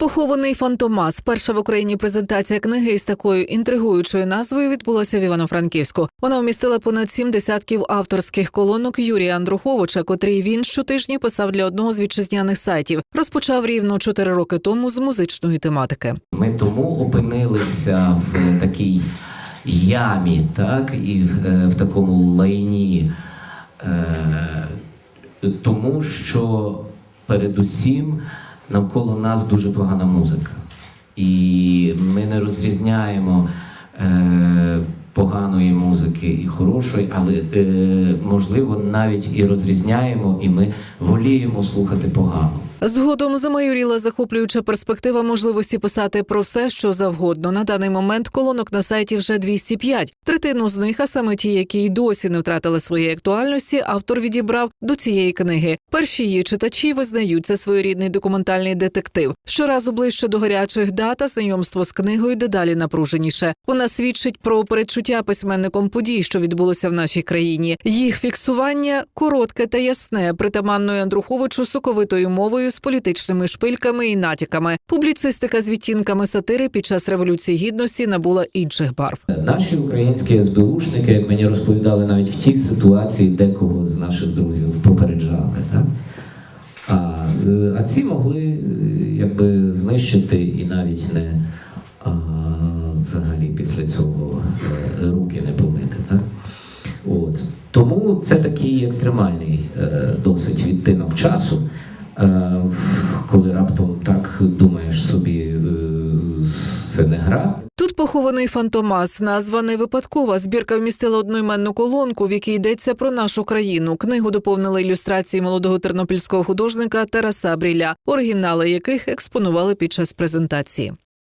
похований Фантомас. Перша в Україні презентація книги із такою інтригуючою назвою відбулася в Івано-Франківську. Вона вмістила понад сім десятків авторських колонок Юрія Андруховича, котрий він щотижні писав для одного з вітчизняних сайтів. Розпочав рівно чотири роки тому з музичної тематики. Ми тому опинилися в такій ямі, так, і в, е, в такому лайні, е, тому що передусім навколо нас дуже погана музика. І ми не розрізняємо е, поганої музики і хорошої, але е, можливо навіть і розрізняємо, і ми воліємо слухати погану. Згодом замайоріла захоплююча перспектива можливості писати про все, що завгодно. На даний момент колонок на сайті вже 205. Третину з них, а саме ті, які й досі не втратили своєї актуальності, автор відібрав до цієї книги. Перші її читачі визнають це своєрідний документальний детектив. Щоразу ближче до гарячих дат, а знайомство з книгою дедалі напруженіше. Вона свідчить про передчуття письменником подій, що відбулося в нашій країні. Їх фіксування коротке та ясне, притаманною Андруховичу соковитою мовою з політичними шпильками і натяками. Публіцистика з відтінками сатири під час революції гідності набула інших барв. Наші українські СБУшники, як мені розповідали, навіть в тій ситуації декого з наших друзів попереджали. Так? А, е, а ці могли е, якби знищити і навіть не а, взагалі після цього е, руки не помити. Так? От. Тому це такий екстремальний досить відтинок часу, коли раптом так думаєш собі, е, це не гра. Тут похований Фантомас. Назва не випадкова. Збірка вмістила одноіменну колонку, в якій йдеться про нашу країну. Книгу доповнили ілюстрації молодого тернопільського художника Тараса Бріля, оригінали яких експонували під час презентації.